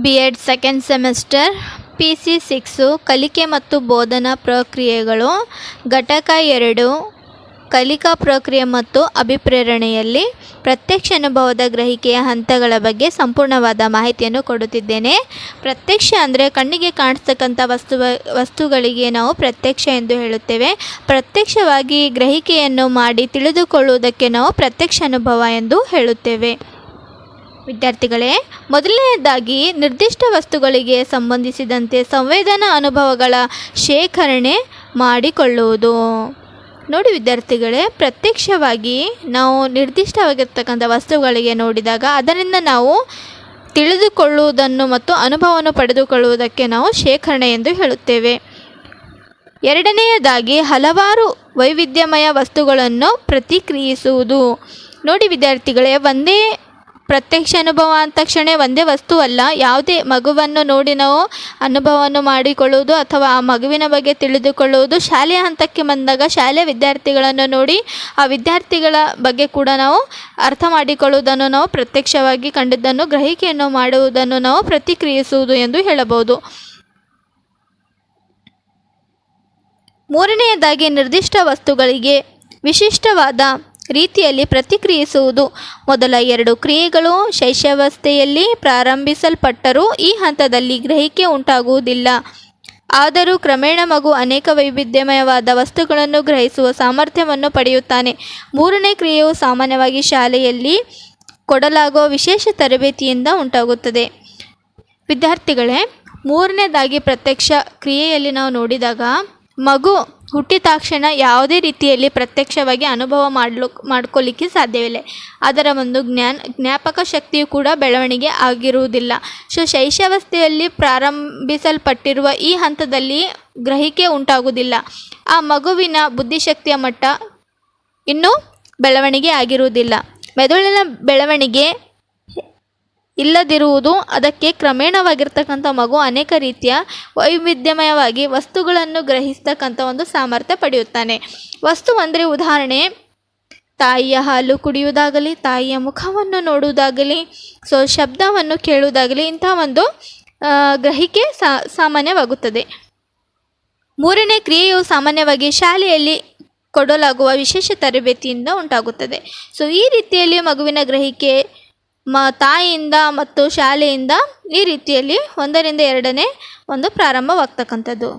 B Ed second semester P C six ಕಲಿಕೆ ಮತ್ತು ಬೋಧನಾ ಪ್ರಕ್ರಿಯೆಗಳು, ಘಟಕ ಎರಡು, ಕಲಿಕಾ ಪ್ರಕ್ರಿಯೆ ಮತ್ತು ಅಭಿಪ್ರೇರಣೆಯಲ್ಲಿ ಪ್ರತ್ಯಕ್ಷ ಅನುಭವದ ಗ್ರಹಿಕೆಯ ಹಂತಗಳ ಬಗ್ಗೆ ಸಂಪೂರ್ಣವಾದ ಮಾಹಿತಿಯನ್ನು ಕೊಡುತ್ತಿದ್ದೇನೆ. ಪ್ರತ್ಯಕ್ಷ ಅಂದರೆ ಕಣ್ಣಿಗೆ ಕಾಣಿಸ್ತಕ್ಕಂಥ ವಸ್ತು, ವಸ್ತುಗಳಿಗೆ ನಾವು ಪ್ರತ್ಯಕ್ಷ ಎಂದು ಹೇಳುತ್ತೇವೆ. ಪ್ರತ್ಯಕ್ಷವಾಗಿ ಗ್ರಹಿಕೆಯನ್ನು ಮಾಡಿ ತಿಳಿದುಕೊಳ್ಳುವುದಕ್ಕೆ ನಾವು ಪ್ರತ್ಯಕ್ಷ ಅನುಭವ ಎಂದು ಹೇಳುತ್ತೇವೆ. ವಿದ್ಯಾರ್ಥಿಗಳೇ ಮೊದಲನೆಯದಾಗಿ ನಿರ್ದಿಷ್ಟ ವಸ್ತುಗಳಿಗೆ ಸಂಬಂಧಿಸಿದಂತೆ ಸಂವೇದನಾ ಅನುಭವಗಳ ಶೇಖರಣೆ ಮಾಡಿಕೊಳ್ಳುವುದು. ನೋಡಿ ವಿದ್ಯಾರ್ಥಿಗಳೇ, ಪ್ರತ್ಯಕ್ಷವಾಗಿ ನಾವು ನಿರ್ದಿಷ್ಟವಾಗಿರ್ತಕ್ಕಂಥ ವಸ್ತುಗಳಿಗೆ ನೋಡಿದಾಗ ಅದರಿಂದ ನಾವು ತಿಳಿದುಕೊಳ್ಳುವುದನ್ನು ಮತ್ತು ಅನುಭವವನ್ನು ಪಡೆದುಕೊಳ್ಳುವುದಕ್ಕೆ ನಾವು ಶೇಖರಣೆ ಎಂದು ಹೇಳುತ್ತೇವೆ. ಎರಡನೆಯದಾಗಿ ಹಲವಾರು ವೈವಿಧ್ಯಮಯ ವಸ್ತುಗಳನ್ನು ಪ್ರತಿಕ್ರಿಯಿಸುವುದು. ನೋಡಿ ವಿದ್ಯಾರ್ಥಿಗಳೇ, ಒಂದೇ ಪ್ರತ್ಯಕ್ಷ ಅನುಭವ ಅಂದ ತಕ್ಷಣ ಒಂದೇ ವಸ್ತು ಅಲ್ಲ, ಯಾವುದೇ ಮಗುವನ್ನು ನೋಡಿ ನಾವು ಅನುಭವವನ್ನು ಮಾಡಿಕೊಳ್ಳುವುದು ಅಥವಾ ಆ ಮಗುವಿನ ಬಗ್ಗೆ ತಿಳಿದುಕೊಳ್ಳುವುದು. ಶಾಲೆಯ ಹಂತಕ್ಕೆ ಬಂದಾಗ ಶಾಲೆಯ ವಿದ್ಯಾರ್ಥಿಗಳನ್ನು ನೋಡಿ ಆ ವಿದ್ಯಾರ್ಥಿಗಳ ಬಗ್ಗೆ ಕೂಡ ನಾವು ಅರ್ಥ ಮಾಡಿಕೊಳ್ಳುವುದನ್ನು ನಾವು ಪ್ರತ್ಯಕ್ಷವಾಗಿ ಕಂಡಿದ್ದನ್ನು, ಗ್ರಹಿಕೆಯನ್ನು ಮಾಡುವುದನ್ನು ನಾವು ಪ್ರತಿಕ್ರಿಯಿಸುವುದು ಎಂದು ಹೇಳಬಹುದು. ಮೂರನೆಯದಾಗಿ ನಿರ್ದಿಷ್ಟ ವಸ್ತುಗಳಿಗೆ ವಿಶಿಷ್ಟವಾದ ರೀತಿಯಲ್ಲಿ ಪ್ರತಿಕ್ರಿಯಿಸುವುದು. ಮೊದಲ ಎರಡು ಕ್ರಿಯೆಗಳು ಶೈಶವಸ್ಥೆಯಲ್ಲಿ ಪ್ರಾರಂಭಿಸಲ್ಪಟ್ಟರೂ ಈ ಹಂತದಲ್ಲಿ ಗ್ರಹಿಕೆ ಉಂಟಾಗುವುದಿಲ್ಲ. ಆದರೂ ಕ್ರಮೇಣ ಮಗು ಅನೇಕ ವೈವಿಧ್ಯಮಯವಾದ ವಸ್ತುಗಳನ್ನು ಗ್ರಹಿಸುವ ಸಾಮರ್ಥ್ಯವನ್ನು ಪಡೆಯುತ್ತಾನೆ. ಮೂರನೇ ಕ್ರಿಯೆಯು ಸಾಮಾನ್ಯವಾಗಿ ಶಾಲೆಯಲ್ಲಿ ಕೊಡಲಾಗುವ ವಿಶೇಷ ತರಬೇತಿಯಿಂದ ಉಂಟಾಗುತ್ತದೆ. ವಿದ್ಯಾರ್ಥಿಗಳೇ, ಮೂರನೇದಾಗಿ ಪ್ರತ್ಯಕ್ಷ ಕ್ರಿಯೆಯಲ್ಲಿ ನಾವು ನೋಡಿದಾಗ ಮಗು ಹುಟ್ಟಿದ ತಕ್ಷಣ ಯಾವುದೇ ರೀತಿಯಲ್ಲಿ ಪ್ರತ್ಯಕ್ಷವಾಗಿ ಅನುಭವ ಮಾಡಲು ಮಾಡ್ಕೊಳ್ಳಿಕ್ಕೆ ಸಾಧ್ಯವಿಲ್ಲ. ಅದರ ಒಂದು ಜ್ಞಾನ, ಜ್ಞಾಪಕ ಶಕ್ತಿಯು ಕೂಡ ಬೆಳವಣಿಗೆ ಆಗಿರುವುದಿಲ್ಲ. ಸೊ ಶೈಶವಾವಸ್ಥೆಯಲ್ಲಿ ಪ್ರಾರಂಭಿಸಲ್ಪಟ್ಟಿರುವ ಈ ಹಂತದಲ್ಲಿ ಗ್ರಹಿಕೆ ಉಂಟಾಗುವುದಿಲ್ಲ. ಆ ಮಗುವಿನ ಬುದ್ಧಿಶಕ್ತಿಯ ಮಟ್ಟ ಇನ್ನೂ ಬೆಳವಣಿಗೆ ಆಗಿರುವುದಿಲ್ಲ. ಮೆದುಳಿನ ಬೆಳವಣಿಗೆ ಇಲ್ಲದಿರುವುದು ಅದಕ್ಕೆ ಕ್ರಮೇಣವಾಗಿರ್ತಕ್ಕಂಥ ಮಗು ಅನೇಕ ರೀತಿಯ ವೈವಿಧ್ಯಮಯವಾಗಿ ವಸ್ತುಗಳನ್ನು ಗ್ರಹಿಸ್ತಕ್ಕಂಥ ಒಂದು ಸಾಮರ್ಥ್ಯ ಪಡೆಯುತ್ತಾನೆ. ವಸ್ತು ಅಂದರೆ ಉದಾಹರಣೆ, ತಾಯಿಯ ಹಾಲು ಕುಡಿಯುವುದಾಗಲಿ, ತಾಯಿಯ ಮುಖವನ್ನು ನೋಡುವುದಾಗಲಿ, ಸೊ ಶಬ್ದವನ್ನು ಕೇಳುವುದಾಗಲಿ ಇಂಥ ಒಂದು ಗ್ರಹಿಕೆ ಸಾಮಾನ್ಯವಾಗುತ್ತದೆ. ಮೂರನೇ ಕ್ರಿಯೆಯು ಸಾಮಾನ್ಯವಾಗಿ ಶಾಲೆಯಲ್ಲಿ ಕೊಡಲಾಗುವ ವಿಶೇಷ ತರಬೇತಿಯಿಂದ ಉಂಟಾಗುತ್ತದೆ. ಸೊ ಈ ರೀತಿಯಲ್ಲಿ ಮಗುವಿನ ಗ್ರಹಿಕೆ ಮ, ತಾಯಿಯಿಂದ ಮತ್ತು ಶಾಲೆಯಿಂದ ಈ ರೀತಿಯಲ್ಲಿ ಒಂದರಿಂದ ಎರಡನೇ ಒಂದು ಪ್ರಾರಂಭವಾಗ್ತಕ್ಕಂಥದ್ದು.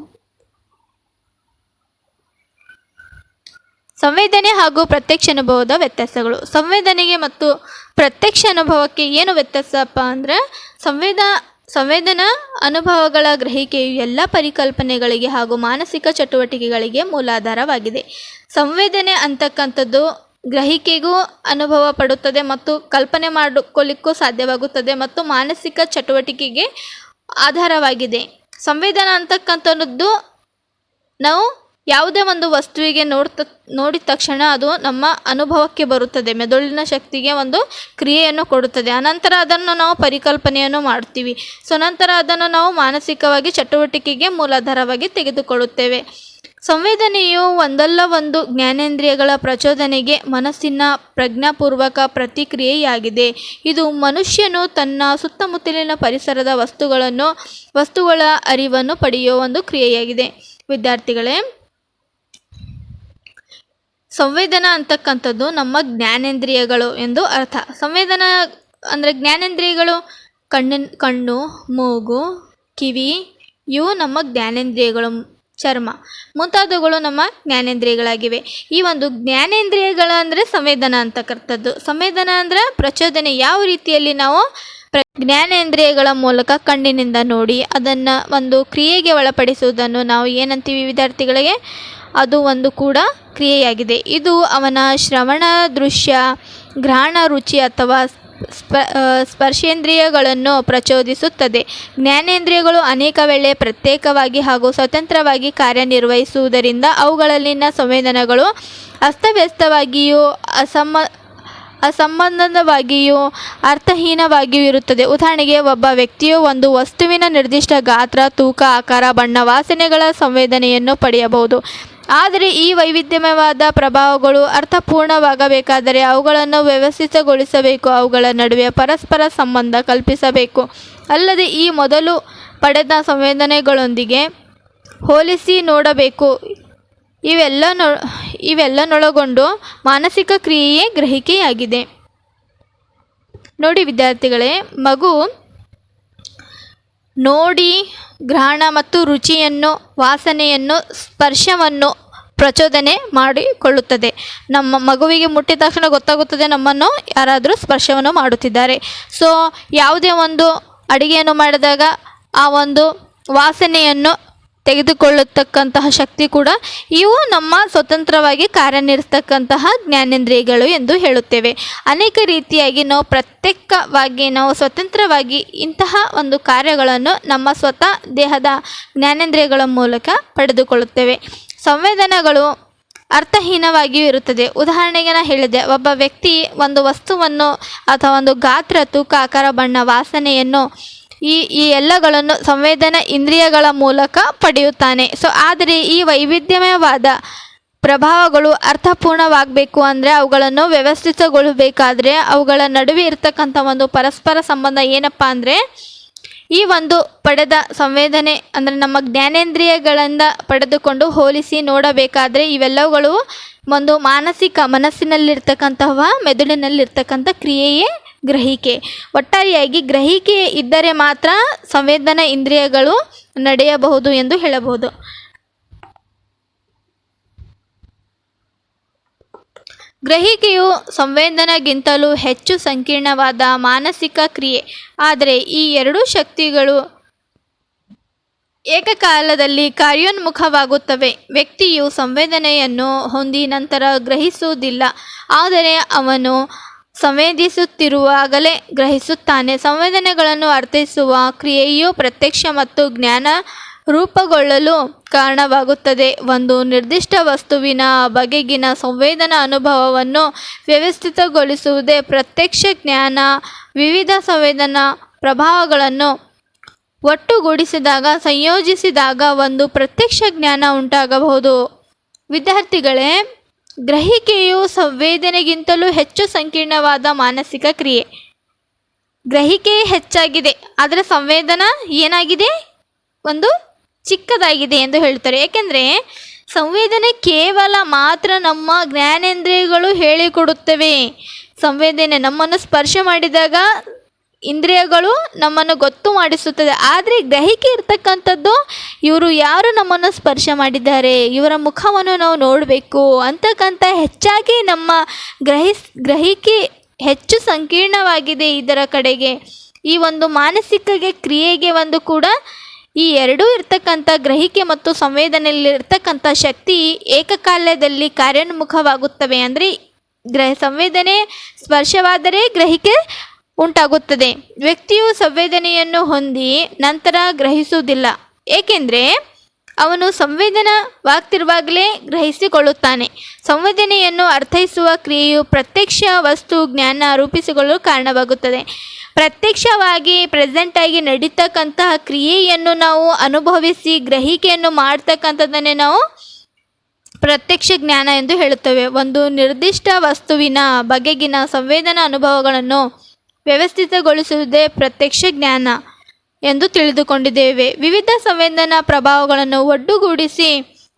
ಸಂವೇದನೆ ಹಾಗೂ ಪ್ರತ್ಯಕ್ಷ ಅನುಭವದ ವ್ಯತ್ಯಾಸಗಳು. ಸಂವೇದನೆಗೆ ಮತ್ತು ಪ್ರತ್ಯಕ್ಷ ಅನುಭವಕ್ಕೆ ಏನು ವ್ಯತ್ಯಾಸಪ್ಪ ಅಂದರೆ, ಸಂವೇದ, ಸಂವೇದನಾ ಅನುಭವಗಳ ಗ್ರಹಿಕೆಯು ಎಲ್ಲ ಪರಿಕಲ್ಪನೆಗಳಿಗೆ ಹಾಗೂ ಮಾನಸಿಕ ಚಟುವಟಿಕೆಗಳಿಗೆ ಮೂಲಾಧಾರವಾಗಿದೆ. ಸಂವೇದನೆ ಅಂತಕ್ಕಂಥದ್ದು ಗ್ರಹಿಕೆಗೂ ಅನುಭವ ಪಡುತ್ತದೆ ಮತ್ತು ಕಲ್ಪನೆ ಮಾಡಿಕೊಳ್ಳಿಕ್ಕೂ ಸಾಧ್ಯವಾಗುತ್ತದೆ ಮತ್ತು ಮಾನಸಿಕ ಚಟುವಟಿಕೆಗೆ ಆಧಾರವಾಗಿದೆ. ಸಂವೇದನ ಅಂತಕ್ಕಂಥದ್ದು ನಾವು ಯಾವುದೇ ಒಂದು ವಸ್ತುವಿಗೆ ನೋಡ್ತ, ನೋಡಿದ ತಕ್ಷಣ ಅದು ನಮ್ಮ ಅನುಭವಕ್ಕೆ ಬರುತ್ತದೆ. ಮೆದುಳಿನ ಶಕ್ತಿಗೆ ಒಂದು ಕ್ರಿಯೆಯನ್ನು ಕೊಡುತ್ತದೆ. ಅನಂತರ ಅದನ್ನು ನಾವು ಪರಿಕಲ್ಪನೆಯನ್ನು ಮಾಡ್ತೀವಿ. ಸೊ, ನಂತರ ಅದನ್ನು ನಾವು ಮಾನಸಿಕವಾಗಿ ಚಟುವಟಿಕೆಗೆ ಮೂಲಾಧಾರವಾಗಿ ತೆಗೆದುಕೊಳ್ಳುತ್ತೇವೆ. ಸಂವೇದನೆಯು ಒಂದಲ್ಲ ಒಂದು ಜ್ಞಾನೇಂದ್ರಿಯಗಳ ಪ್ರಚೋದನೆಗೆ ಮನಸ್ಸಿನ ಪ್ರಜ್ಞಾಪೂರ್ವಕ ಪ್ರತಿಕ್ರಿಯೆಯಾಗಿದೆ. ಇದು ಮನುಷ್ಯನು ತನ್ನ ಸುತ್ತಮುತ್ತಲಿನ ಪರಿಸರದ ವಸ್ತುಗಳನ್ನು, ವಸ್ತುಗಳ ಅರಿವನ್ನು ಪಡೆಯುವ ಒಂದು ಕ್ರಿಯೆಯಾಗಿದೆ. ವಿದ್ಯಾರ್ಥಿಗಳೇ, ಸಂವೇದನಾ ಅಂತಕ್ಕಂಥದ್ದು ನಮ್ಮ ಜ್ಞಾನೇಂದ್ರಿಯಗಳು ಎಂದು ಅರ್ಥ. ಸಂವೇದನಾ ಅಂದರೆ ಜ್ಞಾನೇಂದ್ರಿಯಗಳು ಕಣ್ಣಿನ, ಕಣ್ಣು, ಮೂಗು, ಕಿವಿ, ಇವು ನಮ್ಮ ಜ್ಞಾನೇಂದ್ರಿಯಗಳು. ಚರ್ಮ. ಮುಂತಾದವುಗಳು ನಮ್ಮ ಜ್ಞಾನೇಂದ್ರಿಯಗಳಾಗಿವೆ. ಈ ಒಂದು ಜ್ಞಾನೇಂದ್ರಿಯಗಳ ಅಂದರೆ ಅಂತ ಅಂತಕ್ಕಂಥದ್ದು ಸಂವೇದನ ಅಂದರೆ ಪ್ರಚೋದನೆ. ಯಾವ ರೀತಿಯಲ್ಲಿ ನಾವು ಪ್ರ ಜ್ಞಾನೇಂದ್ರಿಯಗಳ ಮೂಲಕ ಕಣ್ಣಿನಿಂದ ನೋಡಿ ಅದನ್ನು ಒಂದು ಕ್ರಿಯೆಗೆ ಒಳಪಡಿಸುವುದನ್ನು ನಾವು ಏನಂತೀವಿ ವಿದ್ಯಾರ್ಥಿಗಳಿಗೆ? ಅದು ಒಂದು ಕೂಡ ಕ್ರಿಯೆಯಾಗಿದೆ. ಇದು ಅವನ ಶ್ರವಣ ದೃಶ್ಯ, ಘ್ರಾಣ ರುಚಿ ಅಥವಾ ಸ್ಪ ಸ್ಪರ್ಶೇಂದ್ರಿಯಗಳನ್ನು ಪ್ರಚೋದಿಸುತ್ತದೆ. ಜ್ಞಾನೇಂದ್ರಿಯಗಳು ಅನೇಕ ವೇಳೆ ಪ್ರತ್ಯೇಕವಾಗಿ ಹಾಗೂ ಸ್ವತಂತ್ರವಾಗಿ ಕಾರ್ಯನಿರ್ವಹಿಸುವುದರಿಂದ ಅವುಗಳಲ್ಲಿನ ಸಂವೇದನೆಗಳು ಅಸ್ತವ್ಯಸ್ತವಾಗಿಯೂ, ಅಸಮ ಅಸಂಬಂಧವಾಗಿಯೂ ಅರ್ಥಹೀನವಾಗಿಯೂ ಇರುತ್ತದೆ. ಉದಾಹರಣೆಗೆ, ಒಬ್ಬ ವ್ಯಕ್ತಿಯು ಒಂದು ವಸ್ತುವಿನ ನಿರ್ದಿಷ್ಟ ಗಾತ್ರ, ತೂಕ, ಆಕಾರ, ಬಣ್ಣ, ವಾಸನೆಗಳ ಸಂವೇದನೆಯನ್ನು ಪಡೆಯಬಹುದು. ಆದರೆ ಈ ವೈವಿಧ್ಯಮಯವಾದ ಪ್ರಭಾವಗಳು ಅರ್ಥಪೂರ್ಣವಾಗಬೇಕಾದರೆ ಅವುಗಳನ್ನು ವ್ಯವಸ್ಥಿತಗೊಳಿಸಬೇಕು. ಅವುಗಳ ನಡುವೆ ಪರಸ್ಪರ ಸಂಬಂಧ ಕಲ್ಪಿಸಬೇಕು. ಅಲ್ಲದೆ ಈ ಮೊದಲು ಪಡೆದ ಸಂವೇದನೆಗಳೊಂದಿಗೆ ಹೋಲಿಸಿ ನೋಡಬೇಕು. ಇವೆಲ್ಲ ನೊ, ಇವೆಲ್ಲನೊಳಗೊಂಡು ಮಾನಸಿಕ ಕ್ರಿಯೆಯೇ ಗ್ರಹಿಕೆಯಾಗಿದೆ. ನೋಡಿ ವಿದ್ಯಾರ್ಥಿಗಳೇ, ಮಗು ನೋಡಿ ಗ್ರಹಣ ಮತ್ತು ರುಚಿಯನ್ನು, ವಾಸನೆಯನ್ನು, ಸ್ಪರ್ಶವನ್ನು ಪ್ರಚೋದನೆ ಮಾಡಿಕೊಳ್ಳುತ್ತದೆ. ನಮ್ಮ ಮಗುವಿಗೆ ಮುಟ್ಟಿದ ತಕ್ಷಣ ಗೊತ್ತಾಗುತ್ತದೆ ನಮ್ಮನ್ನು ಯಾರಾದರೂ ಸ್ಪರ್ಶವನ್ನು ಮಾಡುತ್ತಿದ್ದಾರೆ. ಸೊ ಯಾವುದೇ ಒಂದು ಅಡುಗೆಯನ್ನು ಮಾಡಿದಾಗ ಆ ಒಂದು ವಾಸನೆಯನ್ನು ತೆಗೆದುಕೊಳ್ಳತಕ್ಕಂತಹ ಶಕ್ತಿ ಕೂಡ ಇವು ನಮ್ಮ ಸ್ವತಂತ್ರವಾಗಿ ಕಾರ್ಯನಿರ್ವಹಿಸ್ತಕ್ಕಂತಹ ಜ್ಞಾನೇಂದ್ರಿಯಗಳು ಎಂದು ಹೇಳುತ್ತೇವೆ. ಅನೇಕ ರೀತಿಯಾಗಿ ನಾವು ಪ್ರತ್ಯೇಕವಾಗಿ ನಾವು ಸ್ವತಂತ್ರವಾಗಿ ಇಂತಹ ಒಂದು ಕಾರ್ಯಗಳನ್ನು ನಮ್ಮ ಸ್ವತಃ ದೇಹದ ಜ್ಞಾನೇಂದ್ರಿಯಗಳ ಮೂಲಕ ಪಡೆದುಕೊಳ್ಳುತ್ತೇವೆ. ಸಂವೇದನೆಗಳು ಅರ್ಥಹೀನವಾಗಿಯೂ ಇರುತ್ತದೆ. ಉದಾಹರಣೆಗೆ ನಾನು ಹೇಳಿದೆ, ಒಬ್ಬ ವ್ಯಕ್ತಿ ಒಂದು ವಸ್ತುವನ್ನು ಅಥವಾ ಒಂದು ಗಾತ್ರ, ತೂಕ, ಆಕಾರ, ಬಣ್ಣ, ವಾಸನೆಯನ್ನು ಈ ಈ ಎಲ್ಲಗಳನ್ನು ಸಂವೇದನಾ ಇಂದ್ರಿಯಗಳ ಮೂಲಕ ಪಡೆಯುತ್ತಾನೆ. ಸೊ ಆದರೆ ಈ ವೈವಿಧ್ಯಮಯವಾದ ಪ್ರಭಾವಗಳು ಅರ್ಥಪೂರ್ಣವಾಗಬೇಕು ಅಂದರೆ ಅವುಗಳನ್ನು ವ್ಯವಸ್ಥಿತಗೊಳ್ಳಬೇಕಾದ್ರೆ ಅವುಗಳ ನಡುವೆ ಇರತಕ್ಕಂಥ ಒಂದು ಪರಸ್ಪರ ಸಂಬಂಧ ಏನಪ್ಪ ಅಂದರೆ ಈ ಒಂದು ಪಡೆದ ಸಂವೇದನೆ ಅಂದರೆ ನಮ್ಮ ಜ್ಞಾನೇಂದ್ರಿಯಗಳಿಂದ ಪಡೆದುಕೊಂಡು ಹೋಲಿಸಿ ನೋಡಬೇಕಾದ್ರೆ ಇವೆಲ್ಲವುಗಳು ಒಂದು ಮಾನಸಿಕ ಮನಸ್ಸಿನಲ್ಲಿರ್ತಕ್ಕಂತಹ ಮೆದುಳಿನಲ್ಲಿರ್ತಕ್ಕಂಥ ಕ್ರಿಯೆಯೇ ಗ್ರಹಿಕೆ. ಒಟ್ಟಾರೆಯಾಗಿ ಗ್ರಹಿಕೆ ಇದ್ದರೆ ಮಾತ್ರ ಸಂವೇದನಾ ಇಂದ್ರಿಯಗಳು ನಡೆಯಬಹುದು ಎಂದು ಹೇಳಬಹುದು. ಗ್ರಹಿಕೆಯು ಸಂವೇದನಗಿಂತಲೂ ಹೆಚ್ಚು ಸಂಕೀರ್ಣವಾದ ಮಾನಸಿಕ ಕ್ರಿಯೆ. ಆದರೆ ಈ ಎರಡೂ ಶಕ್ತಿಗಳು ಏಕಕಾಲದಲ್ಲಿ ಕಾರ್ಯೋನ್ಮುಖವಾಗುತ್ತವೆ. ವ್ಯಕ್ತಿಯು ಸಂವೇದನೆಯನ್ನು ಹೊಂದಿ ನಂತರ ಗ್ರಹಿಸುವುದಿಲ್ಲ. ಆದರೆ ಅವನು ಸಂವೇದಿಸುತ್ತಿರುವಾಗಲೇ ಗ್ರಹಿಸುತ್ತಾನೆ. ಸಂವೇದನೆಗಳನ್ನು ಅರ್ಥೈಸುವ ಕ್ರಿಯೆಯು ಪ್ರತ್ಯಕ್ಷ ಮತ್ತು ಜ್ಞಾನ ರೂಪುಗೊಳ್ಳಲು ಕಾರಣವಾಗುತ್ತದೆ. ಒಂದು ನಿರ್ದಿಷ್ಟ ವಸ್ತುವಿನ ಬಗೆಗಿನ ಸಂವೇದನಾ ಅನುಭವವನ್ನು ವ್ಯವಸ್ಥಿತಗೊಳಿಸುವುದೇ ಪ್ರತ್ಯಕ್ಷ ಜ್ಞಾನ. ವಿವಿಧ ಸಂವೇದನಾ ಪ್ರಭಾವಗಳನ್ನು ಒಟ್ಟುಗೂಡಿಸಿದಾಗ, ಸಂಯೋಜಿಸಿದಾಗ ಒಂದು ಪ್ರತ್ಯಕ್ಷ ಜ್ಞಾನ ಉಂಟಾಗಬಹುದು. ವಿದ್ಯಾರ್ಥಿಗಳೇ ಗ್ರಹಿಕೆಯು ಸಂವೇದನೆಗಿಂತಲೂ ಹೆಚ್ಚು ಸಂಕೀರ್ಣವಾದ ಮಾನಸಿಕ ಕ್ರಿಯೆ. ಗ್ರಹಿಕೆ ಹೆಚ್ಚಾಗಿದೆ, ಆದರೆ ಸಂವೇದನ ಏನಾಗಿದೆ? ಒಂದು ಚಿಕ್ಕದಾಗಿದೆ ಎಂದು ಹೇಳ್ತಾರೆ. ಏಕೆಂದರೆ ಸಂವೇದನೆ ಕೇವಲ ಮಾತ್ರ ನಮ್ಮ ಜ್ಞಾನೇಂದ್ರಿಯಗಳು ಹೇಳಿಕೊಡುತ್ತವೆ. ಸಂವೇದನೆ ನಮ್ಮನ್ನು ಸ್ಪರ್ಶ ಮಾಡಿದಾಗ ಇಂದ್ರಿಯಗಳು ನಮ್ಮನ್ನು ಗೊತ್ತು ಮಾಡಿಸುತ್ತದೆ. ಆದರೆ ಗ್ರಹಿಕೆ ಇರ್ತಕ್ಕಂಥದ್ದು ಇವರು ಯಾರು ನಮ್ಮನ್ನು ಸ್ಪರ್ಶ ಮಾಡಿದ್ದಾರೆ? ಇವರ ಮುಖವನ್ನು ನಾವು ನೋಡಬೇಕು. ಅಂತಕ್ಕಂಥ ಹೆಚ್ಚಾಗಿ ನಮ್ಮ ಗ್ರಹಿಸ್ ಗ್ರಹಿಕೆ ಹೆಚ್ಚು ಸಂಕೀರ್ಣವಾಗಿದೆ ಇದರ ಕಡೆಗೆ. ಈ ಒಂದು ಮಾನಸಿಕಗೆ ಕ್ರಿಯೆಗೆ ಒಂದು ಕೂಡ ಈ ಎರಡೂ ಇರ್ತಕ್ಕಂಥ ಗ್ರಹಿಕೆ ಮತ್ತು ಸಂವೇದನೆಯಲ್ಲಿ ಇರ್ತಕ್ಕಂಥ ಶಕ್ತಿ ಏಕಕಾಲದಲ್ಲಿ ಕಾರ್ಯೋನ್ಮುಖವಾಗುತ್ತವೆ. ಅಂದರೆ ಗ್ರಹ, ಸಂವೇದನೆ ಸ್ಪರ್ಶವಾದರೆ ಗ್ರಹಿಕೆ ಉಂಟಾಗುತ್ತದೆ. ವ್ಯಕ್ತಿಯು ಸಂವೇದನೆಯನ್ನು ಹೊಂದಿ ನಂತರ ಗ್ರಹಿಸುವುದಿಲ್ಲ. ಏಕೆಂದರೆ ಅವನು ಸಂವೇದನವಾಗ್ತಿರುವಾಗಲೇ ಗ್ರಹಿಸಿಕೊಳ್ಳುತ್ತಾನೆ. ಸಂವೇದನೆಯನ್ನು ಅರ್ಥೈಸುವ ಕ್ರಿಯೆಯು ಪ್ರತ್ಯಕ್ಷ ವಸ್ತು ಜ್ಞಾನ ರೂಪಿಸಿಕೊಳ್ಳಲು ಕಾರಣವಾಗುತ್ತದೆ. ಪ್ರತ್ಯಕ್ಷವಾಗಿ ಪ್ರೆಸೆಂಟಾಗಿ ನಡೀತಕ್ಕಂತಹ ಕ್ರಿಯೆಯನ್ನು ನಾವು ಅನುಭವಿಸಿ ಗ್ರಹಿಕೆಯನ್ನು ಮಾಡ್ತಕ್ಕಂಥದ್ದನ್ನೇ ನಾವು ಪ್ರತ್ಯಕ್ಷ ಜ್ಞಾನ ಎಂದು ಹೇಳುತ್ತೇವೆ. ಒಂದು ನಿರ್ದಿಷ್ಟ ವಸ್ತುವಿನ ಬಗೆಗಿನ ಸಂವೇದನಾ ಅನುಭವಗಳನ್ನು ವ್ಯವಸ್ಥಿತಗೊಳಿಸುವುದೇ ಪ್ರತ್ಯಕ್ಷ ಜ್ಞಾನ ಎಂದು ತಿಳಿದುಕೊಂಡಿದ್ದೇವೆ. ವಿವಿಧ ಸಂವೇದನಾ ಪ್ರಭಾವಗಳನ್ನು ಒಟ್ಟುಗೂಡಿಸಿ,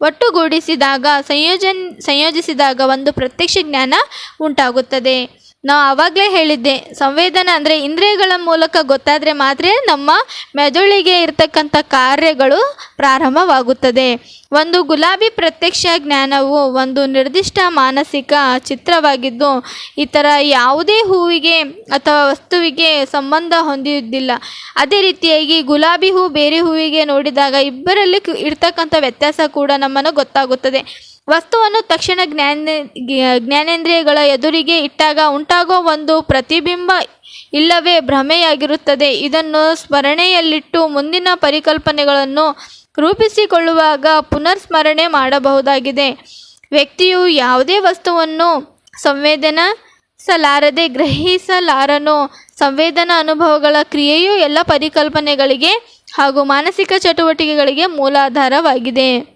ಒಟ್ಟುಗೂಡಿಸಿದಾಗ, ಸಂಯೋಜನ್, ಸಂಯೋಜಿಸಿದಾಗ ಒಂದು ಪ್ರತ್ಯಕ್ಷ ಜ್ಞಾನ ಉಂಟಾಗುತ್ತದೆ. ನಾವು ಆವಾಗಲೇ ಹೇಳಿದ್ದೆ, ಸಂವೇದನ ಅಂದರೆ ಇಂದ್ರಿಯಗಳ ಮೂಲಕ ಗೊತ್ತಾದರೆ ಮಾತ್ರ ನಮ್ಮ ಮೆದುಳಿಗೆ ಇರತಕ್ಕಂಥ ಕಾರ್ಯಗಳು ಪ್ರಾರಂಭವಾಗುತ್ತದೆ. ಒಂದು ಗುಲಾಬಿ ಪ್ರತ್ಯಕ್ಷ ಜ್ಞಾನವು ಒಂದು ನಿರ್ದಿಷ್ಟ ಮಾನಸಿಕ ಚಿತ್ರವಾಗಿದ್ದು, ಇತರ ಯಾವುದೇ ಹೂವಿಗೆ ಅಥವಾ ವಸ್ತುವಿಗೆ ಸಂಬಂಧ ಹೊಂದಿದ್ದಿಲ್ಲ. ಅದೇ ರೀತಿಯಾಗಿ ಗುಲಾಬಿ ಹೂ ಬೇರೆ ಹೂವಿಗೆ ನೋಡಿದಾಗ ಇಬ್ಬರಲ್ಲಿ ಇರ್ತಕ್ಕಂಥ ವ್ಯತ್ಯಾಸ ಕೂಡ ನಮ್ಮನ್ನು ಗೊತ್ತಾಗುತ್ತದೆ. ವಸ್ತುವನ್ನು ತಕ್ಷಣ ಜ್ಞಾನ ಜ್ಞಾನೇಂದ್ರಿಯಗಳ ಎದುರಿಗೆ ಇಟ್ಟಾಗ ಉಂಟಾಗುವ ಒಂದು ಪ್ರತಿಬಿಂಬ ಇಲ್ಲವೇ ಭ್ರಮೆಯಾಗಿರುತ್ತದೆ. ಇದನ್ನು ಸ್ಮರಣೆಯಲ್ಲಿಟ್ಟು ಮುಂದಿನ ಪರಿಕಲ್ಪನೆಗಳನ್ನು ರೂಪಿಸಿಕೊಳ್ಳುವಾಗ ಪುನರ್ಸ್ಮರಣೆ ಮಾಡಬಹುದಾಗಿದೆ. ವ್ಯಕ್ತಿಯು ಯಾವುದೇ ವಸ್ತುವನ್ನು ಸಂವೇದನಿಸಲಾರದೆ ಗ್ರಹಿಸಲಾರನು, ಸಂವೇದನಾ ಅನುಭವಗಳ ಕ್ರಿಯೆಯು ಎಲ್ಲ ಪರಿಕಲ್ಪನೆಗಳಿಗೆ ಹಾಗೂ ಮಾನಸಿಕ ಚಟುವಟಿಕೆಗಳಿಗೆ ಮೂಲಾಧಾರವಾಗಿದೆ.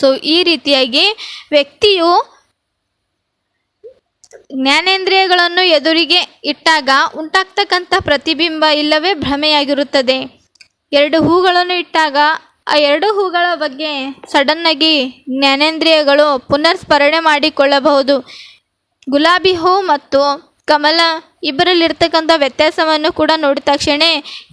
ಸೊ ಈ ರೀತಿಯಾಗಿ ವ್ಯಕ್ತಿಯು ಜ್ಞಾನೇಂದ್ರಿಯಗಳನ್ನು ಎದುರಿಗೆ ಇಟ್ಟಾಗ ಉಂಟಾಗ್ತಕ್ಕಂಥ ಪ್ರತಿಬಿಂಬ ಇಲ್ಲವೇ ಭ್ರಮೆಯಾಗಿರುತ್ತದೆ. ಎರಡು ಹೂಗಳನ್ನು ಇಟ್ಟಾಗ ಆ ಎರಡು ಹೂಗಳ ಬಗ್ಗೆ ಸಡನ್ನಾಗಿ ಜ್ಞಾನೇಂದ್ರಿಯಗಳು ಪುನರ್ಸ್ಮರಣೆ ಮಾಡಿಕೊಳ್ಳಬಹುದು. ಗುಲಾಬಿ ಹೂ ಮತ್ತು ಕಮಲ ಇಬ್ಬರಲ್ಲಿರ್ತಕ್ಕಂಥ ವ್ಯತ್ಯಾಸವನ್ನು ಕೂಡ ನೋಡಿದ ತಕ್ಷಣ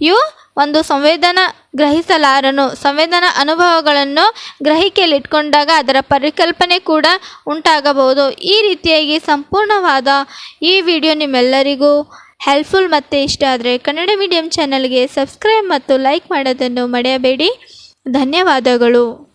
ಇವು ಒಂದು ಸಂವೇದನ ಗ್ರಹಿಸಲಾರನು. ಸಂವೇದನ ಅನುಭವಗಳನ್ನು ಗ್ರಹಿಕೆಯಲ್ಲಿ ಇಟ್ಕೊಂಡಾಗ ಅದರ ಪರಿಕಲ್ಪನೆ ಕೂಡ ಉಂಟಾಗಬಹುದು. ಈ ರೀತಿಯಾಗಿ ಸಂಪೂರ್ಣವಾದ ಈ ವಿಡಿಯೋ ನಿಮ್ಮೆಲ್ಲರಿಗೂ ಹೆಲ್ಪ್ಫುಲ್ ಮತ್ತು ಇಷ್ಟ ಆದರೆ ಕನ್ನಡ ಮೀಡಿಯಂ ಚಾನಲ್ಗೆ ಸಬ್ಸ್ಕ್ರೈಬ್ ಮತ್ತು ಲೈಕ್ ಮಾಡೋದನ್ನು ಮರೆಯಬೇಡಿ. ಧನ್ಯವಾದಗಳು.